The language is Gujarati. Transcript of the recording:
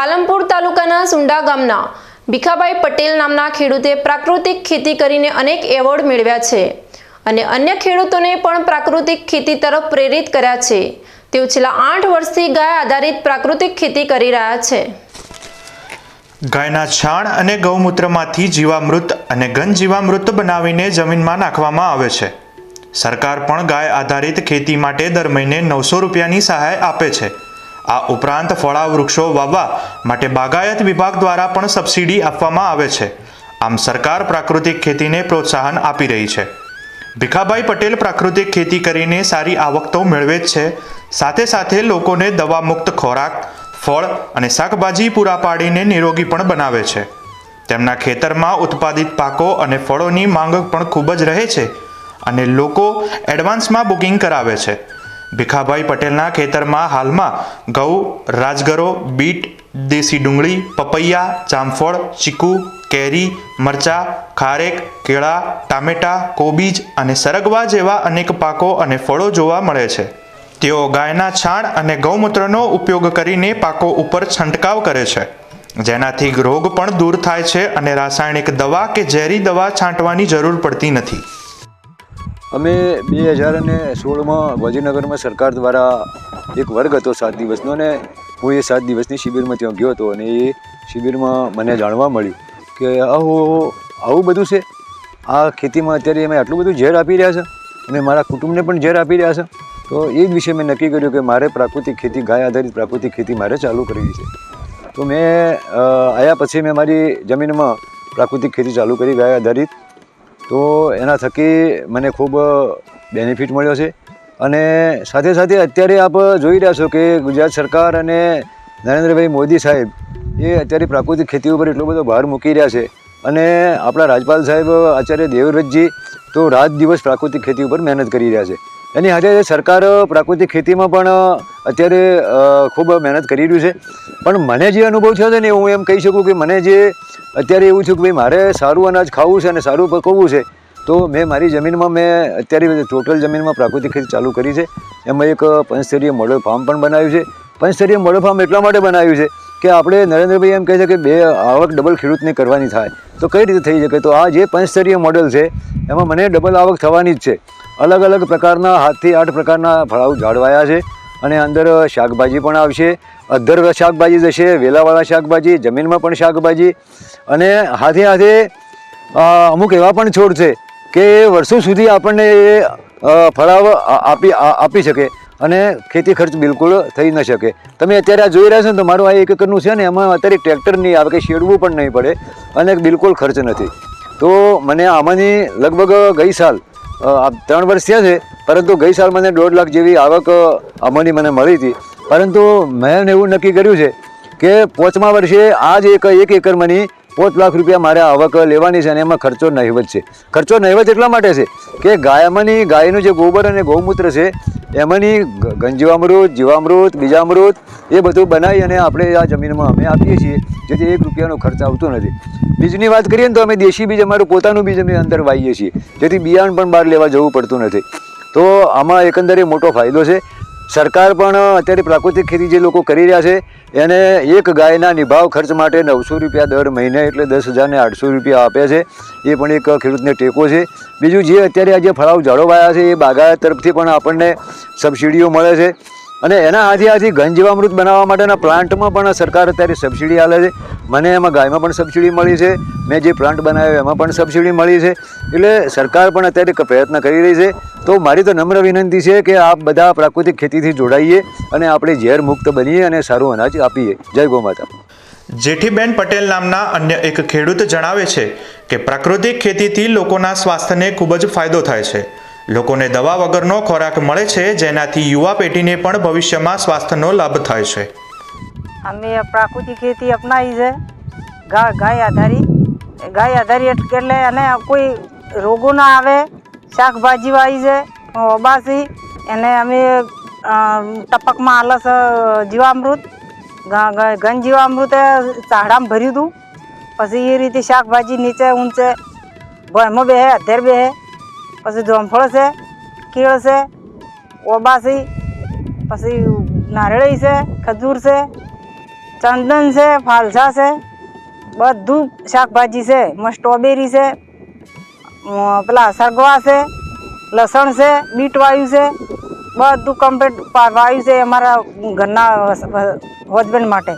પાલનપુર તાલુકાના સુંડા ગામના ભીખાભાઈ પટેલ નામના ખેડૂતે પ્રાકૃતિક ખેતી કરીને અનેક એવોર્ડ મેળવ્યા છે અને અન્ય ખેડૂતોને પણ પ્રાકૃતિક ખેતી તરફ પ્રેરિત કર્યા છે. તેઓ છેલ્લા આઠ વર્ષથી ગાય આધારિત પ્રાકૃતિક ખેતી કરી રહ્યા છે. ગાયના છાણ અને ગૌમૂત્રમાંથી જીવામૃત અને ઘન જીવામૃત બનાવીને જમીનમાં નાખવામાં આવે છે. સરકાર પણ ગાય આધારિત ખેતી માટે દર મહિને નવસો રૂપિયાની સહાય આપે છે. આ ઉપરાંત ફળા વૃક્ષો વાવવા માટે બાગાયત વિભાગ દ્વારા પણ સબસિડી આપવામાં આવે છે. આમ સરકાર પ્રાકૃતિક ખેતીને પ્રોત્સાહન આપી રહી છે. ભીખાભાઈ પટેલ પ્રાકૃતિક ખેતી કરીને સારી આવક તો મેળવે જ છે. સાથે સાથે લોકોને દવા મુક્ત ખોરાક, ફળ અને શાકભાજી પૂરા પાડીને નિરોગી પણ બનાવે છે. તેમના ખેતરમાં ઉત્પાદિત પાકો અને ફળોની માંગ પણ ખૂબ જ રહે છે અને લોકો એડવાન્સમાં બુકિંગ કરાવે છે. ભીખાભાઈ પટેલના ખેતરમાં હાલમાં ઘઉં રાજગરો, બીટ, દેશી ડુંગળી, પપૈયા, જામફળ, ચીકુ, કેરી, મરચા, ખારેક, કેળા, ટામેટા, કોબીજ અને સરગવા જેવા અનેક પાકો અને ફળો જોવા મળે છે. તેઓ ગાયના છાણ અને ગૌમૂત્રનો ઉપયોગ કરીને પાકો ઉપર છંટકાવ કરે છે. જેનાથી રોગ પણ દૂર થાય છે અને રાસાયણિક દવા કે ઝેરી દવા છાંટવાની જરૂર પડતી નથી. અમે બે હજાર અને સોળમાં ગાંધીનગરમાં સરકાર દ્વારા એક વર્ગ હતો સાત દિવસનો અને હું એ સાત દિવસની શિબિરમાં ત્યાં ગયો હતો અને એ શિબિરમાં મને જાણવા મળ્યું કે આવું આવું બધું છે? આ ખેતીમાં અત્યારે અમે આટલું બધું ઝેર આપી રહ્યા છે? અને મારા કુટુંબને પણ ઝેર આપી રહ્યા છે? તો એ જ વિશે મેં નક્કી કર્યું કે મારે પ્રાકૃતિક ખેતી, ગાય આધારિત પ્રાકૃતિક ખેતી મારે ચાલુ કરવી છે. તો મેં આવ્યા પછી મેં મારી જમીનમાં પ્રાકૃતિક ખેતી ચાલુ કરી, ગાય આધારિત તો એના થકી મને ખૂબ બેનિફિટ મળ્યો છે. અને સાથે સાથે અત્યારે આપ જોઈ રહ્યા છો કે ગુજરાત સરકાર અને નરેન્દ્રભાઈ મોદી સાહેબ એ અત્યારે પ્રાકૃતિક ખેતી ઉપર એટલો બધો ભાર મૂકી રહ્યા છે. અને આપણા રાજપાલ સાહેબ આચાર્ય દેવવ્રતજી તો રાત દિવસ પ્રાકૃતિક ખેતી ઉપર મહેનત કરી રહ્યા છે. એની સાથે સરકાર પ્રાકૃતિક ખેતીમાં પણ અત્યારે ખૂબ મહેનત કરી રહ્યું છે. પણ મને જે અનુભવ થયો છે ને, હું એમ કહી શકું કે મને જે અત્યારે એવું થયું કે ભાઈ, મારે સારું અનાજ ખાવું છે અને સારું પકવવું છે, તો મેં મારી જમીનમાં, મેં અત્યારે ટોટલ જમીનમાં પ્રાકૃતિક ખેતી ચાલુ કરી છે. એમાં એક પંચસ્તરીય મોડલ ફાર્મ પણ બનાવ્યું છે. પંચસ્તરીય મોડલ ફાર્મ એટલા માટે બનાવ્યું છે કે આપણે નરેન્દ્રભાઈ એમ કહે છે કે બે આવક ડબલ ખેડૂતને કરવાની થાય. તો કઈ રીતે થઈ શકે? તો આ જે પંચસ્તરીય મોડલ છે, એમાં મને ડબલ આવક થવાની જ છે. અલગ અલગ પ્રકારના હાથથી આઠ પ્રકારના ફળાઉ જાળવાયા છે અને અંદર શાકભાજી પણ આવશે. અધર શાકભાજી જશે, વેલાવાળા શાકભાજી, જમીનમાં પણ શાકભાજી અને હાથે હાથે અમુક એવા પણ છોડ છે કે વર્ષો સુધી આપણને એ ફળાવ આપી આપી શકે અને ખેતી ખર્ચ બિલકુલ થઈ ન શકે. તમે અત્યારે આ જોઈ રહ્યા છો ને તમારું આ એક એકરનું છે ને, એમાં અત્યારે ટ્રેક્ટર નહીં આવે કે શેડવું પણ નહીં પડે અને બિલકુલ ખર્ચ નથી. તો મને આમાંની લગભગ ગઈ સાલ ત્રણ વર્ષ થયા છે, પરંતુ ગઈ સાલ મને દોઢ લાખ જેવી આવક અમોની મને મળી હતી. પરંતુ મેં એવું નક્કી કર્યું છે કે પોચમા વર્ષે આ જ એક એક એકરમાંની પાંચ લાખ રૂપિયા મારે આવક લેવાની છે અને એમાં ખર્ચો નહીવત છે. ખર્ચો નહીવત એટલા માટે છે કે ગાયમાંની, ગાયનું જે ગોબર અને ગૌમૂત્ર છે, એમાંની ગંજીવામૃત, જીવામૃત, બીજામૃત એ બધું બનાવી અને આપણે આ જમીનમાં અમે આપીએ છીએ, જેથી એક રૂપિયાનો ખર્ચ આવતો નથી. બીજની વાત કરીએ ને તો અમે દેશી બીજ, અમારું પોતાનું બીજ અમે અંદર વાવીએ છીએ. જેથી બિયારણ પણ બહાર લેવા જવું પડતું નથી. તો આમાં એકંદરે મોટો ફાયદો છે સરકાર પણ અત્યારે પ્રાકૃતિક ખેતી જે લોકો કરી રહ્યા છે, એને એક ગાયના નિભાવ ખર્ચ માટે નવસો રૂપિયા દર મહિને એટલે દસ હજારને આઠસો રૂપિયા આપે છે. એ પણ એક ખેડૂતને ટેકો છે. બીજું જે અત્યારે આ જે ફળાવ જાળવાયા છે, એ બાગાયત તરફથી પણ આપણને સબસિડીઓ મળે છે. અને એના હાથે હાથી ઘન જીવામૃત બનાવવા માટેના પ્લાન્ટમાં પણ સરકાર અત્યારે સબસિડી આલે છે. મને એમાં ગાયમાં પણ સબસિડી મળી છે. મેં જે પ્લાન્ટ બનાવ્યો એમાં પણ સબસિડી મળી છે. એટલે સરકાર પણ અત્યારે પ્રયત્ન કરી રહી છે. તો મારી તો નમ્ર વિનંતી છે કે આપ બધા પ્રાકૃતિક ખેતીથી જોડાઈએ અને આપણે ઝેર મુક્ત બનીએ અને સારું અનાજ આપીએ. જય ગોમાતા જેઠીબેન પટેલ નામના અન્ય એક ખેડૂત જણાવે છે કે પ્રાકૃતિક ખેતીથી લોકોના સ્વાસ્થ્યને ખૂબ જ ફાયદો થાય છે. લોકોને દવા વગરનો ખોરાક મળે છે જેનાથી યુવા પેઢીને પણ ભવિષ્યમાં સ્વાસ્થ્યનો લાભ થાય છે. અમે પ્રાકૃતિક ખેતી અપનાવી છે ગાય આધારી ગાય આધારી એટલે અને કોઈ રોગો ના આવે શાકભાજી વાવી છે ઓબાસી, એને અમે ટપકમાં આલસ જીવામૃત ઘન જીવામૃત ચાહડામાં ભર્યું હતું. પછી એ રીતે શાકભાજી નીચે ઊંચે ભયમાં બેહે અધેર બેહે. પછી જોમફળ છે કેળ છે, ઓબાસી, પછી નારળી છે, ખજૂર છે, ચંદન છે, ફાલસા છે, બધું શાકભાજી છે. સ્ટ્રોબેરી છે પેલા સરગવા છે, લસણ છે, બીટ વાયુ છે, બધું કમ્પ્લીટ વાયુ છે અમારા ઘરના હસબન્ડ માટે.